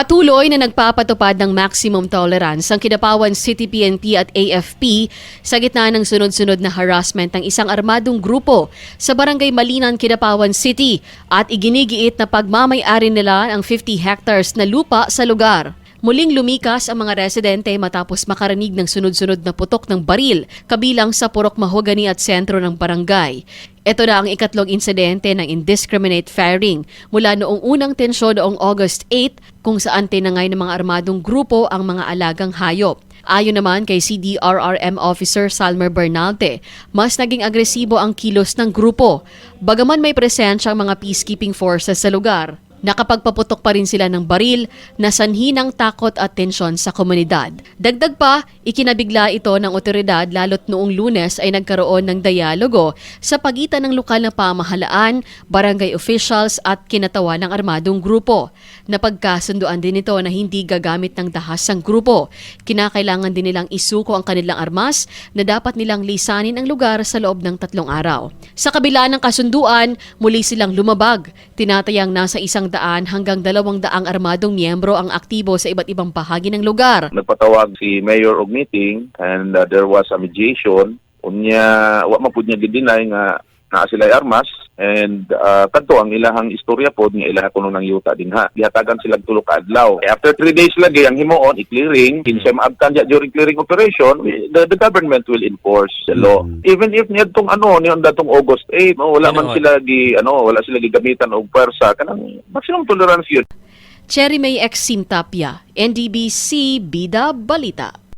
Patuloy na nagpapatupad ng maximum tolerance ang Kidapawan City PNP at AFP sa gitna ng sunod-sunod na harassment ng isang armadong grupo sa Barangay Malinan, Kidapawan City at iginigiit na pagmamay-ari nila ang 50 hectares na lupa sa lugar. Muling lumikas ang mga residente matapos makarinig ng sunod-sunod na putok ng baril kabilang sa Purok Mahogany at sentro ng barangay. Ito na ang ikatlong insidente ng indiscriminate firing mula noong unang tensyon noong August 8 kung saan tinangay ng mga armadong grupo ang mga alagang hayop. Ayon naman kay CDRRM Officer Salmer Bernalte, mas naging agresibo ang kilos ng grupo. Bagaman may presensya ang mga peacekeeping forces sa lugar, nakapagpaputok pa rin sila ng baril na sanhi ng takot at tensyon sa komunidad. Dagdag pa, ikinabigla ito ng otoridad lalo't noong lunes ay nagkaroon ng dialogo sa pagitan ng lokal na pamahalaan, barangay officials at kinatawa ng armadong grupo. Napagkasunduan din ito na hindi gagamit ng dahas ang grupo. Kinakailangan din nilang isuko ang kanilang armas na dapat nilang lisanin ang lugar sa loob ng tatlong araw. Sa kabila ng kasunduan, muli silang lumabag. Tinatayang nasa isang daan hanggang dalawang daang armadong miyembro ang aktibo sa iba't ibang bahagi ng lugar. nagpatawag si Mayor og meeting and uh, there was a mediation unya wa man pud niya gidinay nga naa sila armas and uh, kadto ang ilahang istorya pod nga ilaha kuno ng yuta dinha gihatagan sila tulo ka adlaw after three days lagi ang himuon i-clearing kinsa maabtan during clearing operation the, the government will enforce the law Mm. even if niadtong ano niyon datong August 8 oh, wala man sila gi ano wala sila gigamitan og pwersa kanang maximum tolerance yun Cherry May X. Sintapia, NDBC Bida Balita.